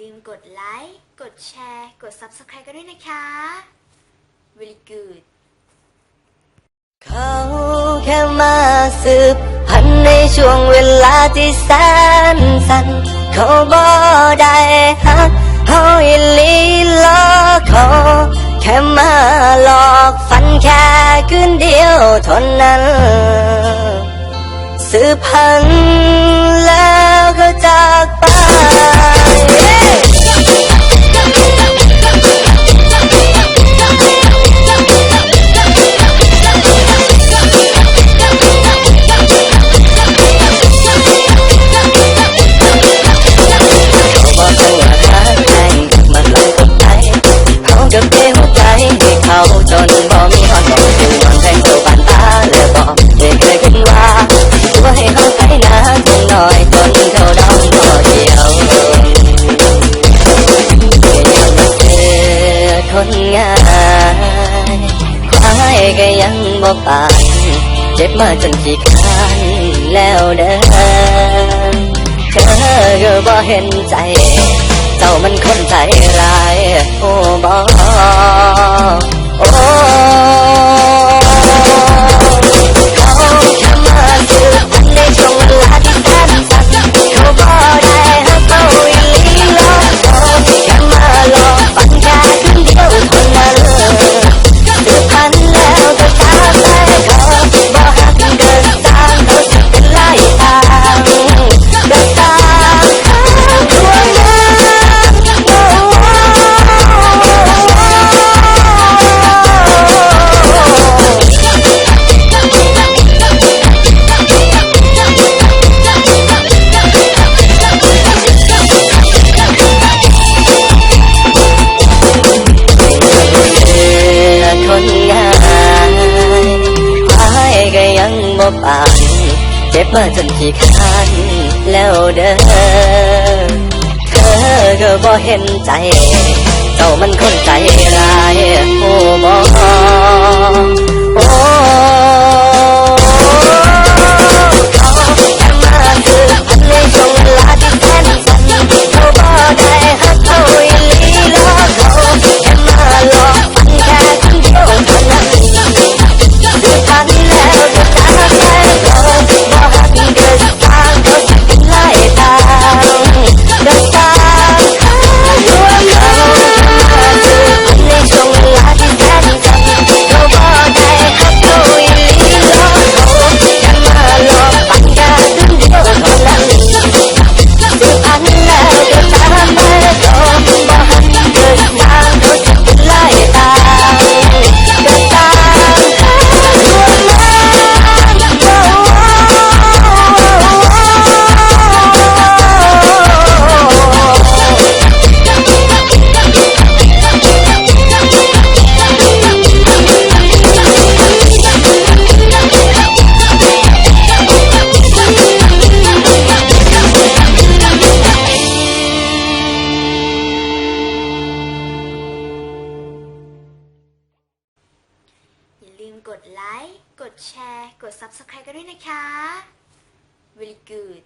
ลืมกดไลค์ กดแชร์ กด Subscribe กันด้วยนะคะ very good เขาแค่มาสืบพันในช่วงเวลาที่แสนสั้นเขาบ่ได้ฮักเฮาอีลีหลอกเขาแค่มาหลอกฝันแค่คืนเดียวเท่านั้นสืบพันแล้ว จะเทหัวใจให้เขาจนบ่มีหอนบอกอยู่นอนแทงตัวบานตาแล้วบอกได้เคยคิดว่าว่าให้เขาใช้นาคงน้อยจนเขาดองบ่เดียวก็ยังมาเจอคนง่ายควายก็ยังบ่ปานเจ็บมาจนขี้คานแล้วเด้อเธอก็บ่เห็นใจ เจ้ามันคนใจร้ายโอ้บอโเจ็บมาจนขี้คร้นแล้วเด้อเธอก็บ่เห็นใจ เจ้ามันคนใจร้าย มกดไลค์ กดแชร์ กด Subscribe กันด้วยนะคะ very good